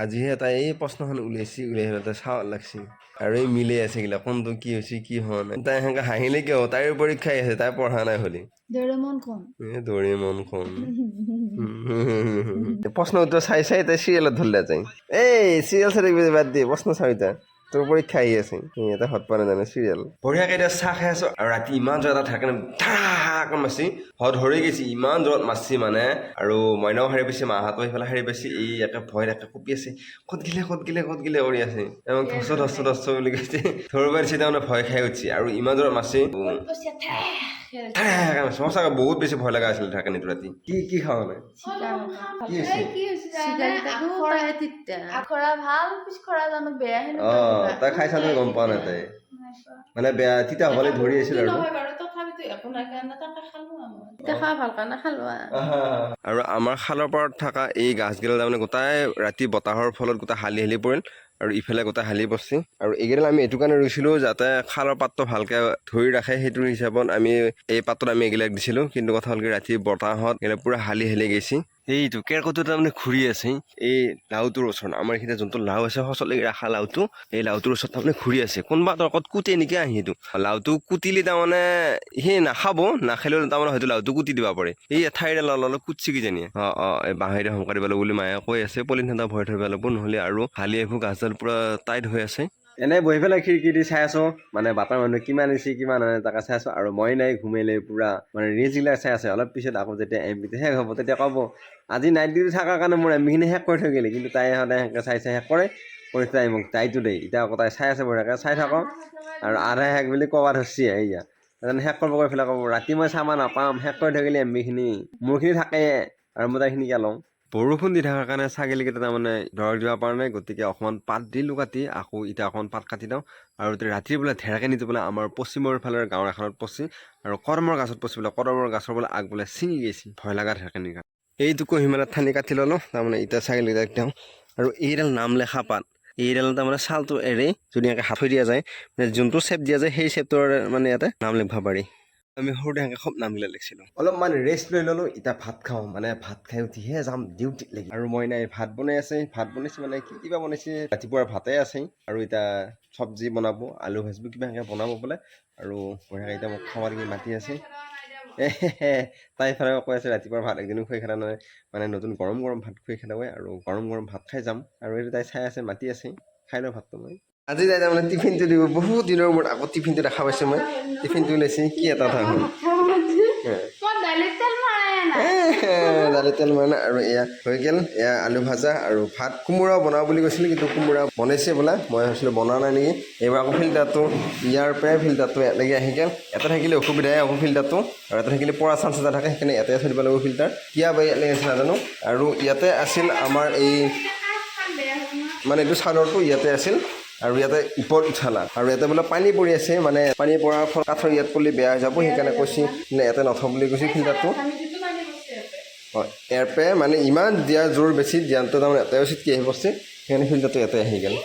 আজিহে এটা এই প্ৰশ্নখন উলিয়াইছি উলিয়াই পেলাই চাওঁ লাগছি। আৰু এই মিলে আছে গিলা কোনটো কি হৈছে কি হোৱা নাই। তাই সেনেকে হাঁহিলে কিয় তাইৰ পৰীক্ষাই আছে তাই পঢ়া নাই হলি। দৌৰি মন খন প্ৰশ্ন উত্তৰ চাই চাই তাই চিৰিয়েলত ধৰিলে যায় এই চিৰিয়েল চাই থাকিবি বাদ দিয়ে প্ৰশ্ন চাৰিটা তোৰ পৰীক্ষা আহি আছে। এটা হত পোৱা নাজানে চিৰিয়েল। বঢ়িয়াকে এতিয়া চাহ খাই আছো। আৰু ৰাতি ইমান জ্বৰ এটা থাকে ন মাছি। হত হৰি গৈছে ইমান জ্বৰত মাছি মানে। আৰু মইনাও সাৰি পাইছে মাহঁতো সেইফালে সাৰি পাইছে এই একে ভয় একে কঁপি আছে। ক'ত গিলে ক'ত গিলে ক'ত গিলে কৰি আছে। এবং ধচ ধচ ধচ বুলি কৈছে। ধৰিব পাৰিছে তাৰমানে ভয় খাই উঠিছে। আৰু ইমান জ্বৰত মাৰছি সঁচাকৈ বহুত বেছি ভয় লগা আছিল ঢাকানীটো ৰাতি। কি কি খাওঁ মানে? তাই খাই চালে গম পোৱা নাই তাই মানে বেয়া তিতা হ'বলৈ ধৰি আছিল আৰু। আৰু আৰু আমাৰ খালৰ পাৰত থকা এই গাছগিলা তাৰমানে গোটাই ৰাতি বতাহৰ ফলত গোটেই হালি হালি পৰিল আৰু ইফালে গোটেই হালি পৰছি আৰু এইকেইডাল আমি এইটো কাৰণে ৰুইছিলোঁ যাতে খালৰ পাতটো ভালকৈ ধৰি ৰাখে সেইটো হিচাপত আমি এই পাতত আমি এইগিলাক দিছিলোঁ। কিন্তু কথা হ'ল কি ৰাতি বতাহত এইবিলাক পূৰা হালি হালি গৈছে এইটো কেৰ্কেটুটো তাৰমানে ঘূৰি আছে এই লাওটোৰ ওচৰত, আমাৰ এইখিনিতে যোনটো লাও আছে সঁচলৈকে ৰাখা লাওটো, এই লাওটোৰ ওচৰত তাৰমানে ঘূৰি আছে। কোনোবা তৰ্কত কুটে নেকি আহি সেইটো। লাওটো কুটিলে তাৰমানে সি নাখাব, নাখালেও তাৰমানে হয়তো লাওটো কুটি দিব পাৰে। এই এঠাইৰে অলপ কুটছি কিজানি। অঁ অঁ, এই বাঁহেৰে সংকাৰ লাগিব বুলি মায়ে কৈ আছে, পলিথিন এটা ভৰাই থৈ লাগিব, নহ'লে আৰু হালি আহিব গাছডাল পূৰা টাইট হৈ আছে। এনে বহি পেলাই খিৰিকী দি চাই আছো মানে বাটাৰ মানুহে কিমান হৈছে কিমান আনে তাকে চাই আছো আৰু মই নাই ঘুমাইলে পুৰা মানে ৰিলচবিলাক চাই আছে। অলপ পিছত আকৌ যেতিয়া এম বিটো শেষ হ'ব তেতিয়া ক'ব আজি নাইট ডিউটি থকাৰ কাৰণে মোৰ এম বিখিনি শেষ কৰি থৈ গ'লি কিন্তু তাই সদায় সেনেকৈ চাই চাই শেষ কৰে কৰি তাই মোক তাইতো দেই এতিয়া আকৌ তাই চাই আছে বঢ়িয়াকৈ চাই থাকক আৰু আধা শেষ বুলি ক'ব ধৰছি এয়া তাৰমানে শেষ কৰিব গৈ পেলাই ক'ব ৰাতি মই চাবা নাপাম শেষ কৰি থৈ গ'লি এম মোৰখিনি থাকে আৰু মই তাইখিনি কিয় লওঁ। বৰষুণ দি থকাৰ কাৰণে ছাগলীকেইটা তাৰমানে দৰক দিব পৰা নাই, গতিকে অকণমান পাত দিলোঁ কাটি আকৌ এতিয়া অকণমান পাত কাটি দিওঁ আৰু এতিয়া ৰাতি বোলে ঢেৰাকে নিটো বোলে আমাৰ পশ্চিমৰ ফালৰ গাঁৱৰ এখনত পচি আৰু কদমৰ গছত পচি বোলে, কদমৰ গছৰ বোলে আগ বোলে ছিঙি গৈছে ভয় লগা ঢেৰাকনিৰ কাৰণে এইটোকো হিমালয়ত ঠানি কাটি ল'লোঁ, তাৰমানে এতিয়া ছাগলীকেইটাক দিওঁ। আৰু এইডাল নাম লেখা পাত, এইডাল তাৰমানে ছালটো এৰি এনেকৈ হাত দিয়া যায়। মানে যোনটো চেপ দিয়া যায়, সেই চেপটোৰ মানে ইয়াতে নাম লিখিব পাৰি। আমি সৰুতে এনেকৈ খুব নামবিলাক লিখিছিলোঁ অলপমান ৰেষ্ট লৈ ল'লোঁ এতিয়া ভাত খাওঁ মানে ভাত খাই উঠিহে যাম ডিউটিত লাগি। আৰু মই নাই ভাত বনাই আছে ভাত বনাইছে মানে কি কিবা বনাইছে ৰাতিপুৱাৰ ভাতে আছে। আৰু এতিয়া চব্জি বনাব আলু ভাজিব কিবা এনেকৈ বনাব বোলে। আৰু বঢ়িয়াকৈ এতিয়া মোক খাব লাগি মাতি আছে। তাই ইফালে কৈ আছে ৰাতিপুৱাৰ ভাত একদিনো খুৱাই খেলা নহয়। মানে নতুন গৰম গৰম ভাত খুৱাই খেলাব আৰু গৰম গৰম ভাত খাই যাম। আৰু এইটো তাই চাই আছে মাতি আছে। খাই লওঁ ভাতটো মই। আজি তাই তাৰমানে টিফিনটো দিব। বহুত দিনৰ মূৰত আকৌ টিফিনটো দেখা পাইছোঁ মই। টিফিনটো ওলাইছে। কি এটা কথা হ'ল। দালি তেল মানে আৰু এয়া হৈ গ'ল। এয়া আলু ভাজা আৰু ভাত। কোমোৰাও বনাওঁ বুলি কৈছিলোঁ কিন্তু কোমোৰা বনাইছে বোলে। মই ভাবিছিলোঁ বনোৱা নাই নেকি? এইবাৰ আকৌ ফিল্টাৰটো। ইয়াৰ পৰাই ফিল্টাৰটো ইয়ালৈকে আহি গ'ল। এটা থাকিলে অসুবিধাই হ'ব ফিল্টাৰটো। আৰু এটা থাকিলে পৰা চান্স এটা থাকে। সেইকাৰণে ইয়াতে থৈ দিব লাগিব ফিল্টাৰ। কিয় বা ইয়ালৈ আছে নাজানো। আৰু ইয়াতে আছিল আমাৰ এই মানে এইটো চাদৰটো ইয়াতে আছিল। আৰু ইয়াতে ওপৰত উঠালা। আৰু ইয়াতে বোলে পানী পৰি আছে মানে পানী পৰাৰ ফলত কাঠৰ ইয়াত পৰিলে বেয়া হৈ যাব সেইকাৰণে কৈছে নে ইয়াতে নথওঁ বুলি কৈছে ফিল্টাৰটো। ইয়াৰ পৰাই মানে ইমান দিয়া জোৰ বেছি দিয়ানটো তাৰমানে এটাই উচিত কি আহি পৰছে সেইকাৰণে ফিল্টাৰটো ইয়াতে আহি গ'ল।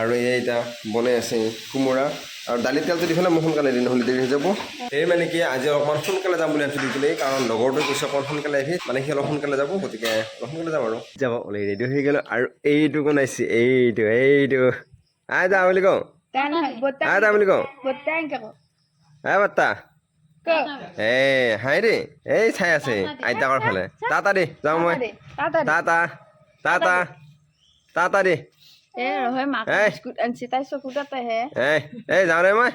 আৰু এয়া এতিয়া বনাই আছে কোমোৰা আৰু দালি তেলটো দি পেলাই মই সোনকালে দিন নহ'লে দেৰি হৈ যাব। এই মানে কি আজি অকণমান সোনকালে যাম বুলি ভাবিছিলোঁ দিছিলে কাৰণ লগৰটোৱে কৈছে অকণমান সোনকালে আহিবি মানে সি অলপ সোনকালে যাব গতিকে অলপ সোনকালে যাম আৰু। যাব ৰেডি হৈ গ'লোঁ। আৰু এইটো বনাইছে এইটো এইটো। আই দা বুলি কওঁ হ্যাঁ আই এই হাই রে এই চাই আছে আইতাকৰ ফালে। তা তা দেই যাওঁ মই। তাতা তা তা তা তা তা তা এ রহে মা। বিস্কুট আনছি তাই চকু হে। এই এই যাও দে মই।